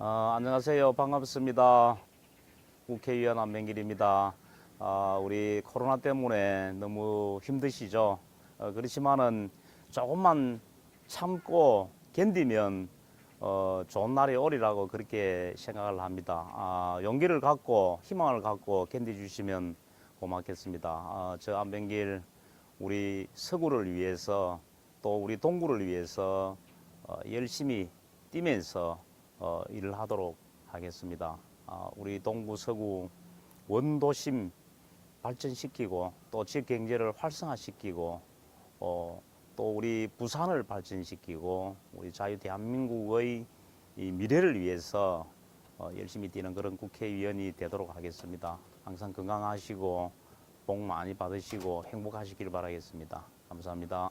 어, 안녕하세요. 반갑습니다. 국회의원 안명길입니다. 아, 우리 코로나 때문에 너무 힘드시죠? 어, 그렇지만은 조금만 참고 견디면 어, 좋은 날이 오리라고 그렇게 생각을 합니다. 아, 용기를 갖고 희망을 갖고 견디주시면 고맙겠습니다. 아, 저 안병길 우리 서구를 위해서 또 우리 동구를 위해서 어, 열심히 뛰면서 어, 일을 하도록 하겠습니다. 아, 우리 동구 서구 원도심 발전시키고 또 지역 경제를 활성화시키고 어, 또 우리 부산을 발전시키고 우리 자유 대한민국의 이 미래를 위해서 어, 열심히 뛰는 그런 국회의원이 되도록 하겠습니다. 항상 건강하시고 복 많이 받으시고 행복하시길 바라겠습니다. 감사합니다.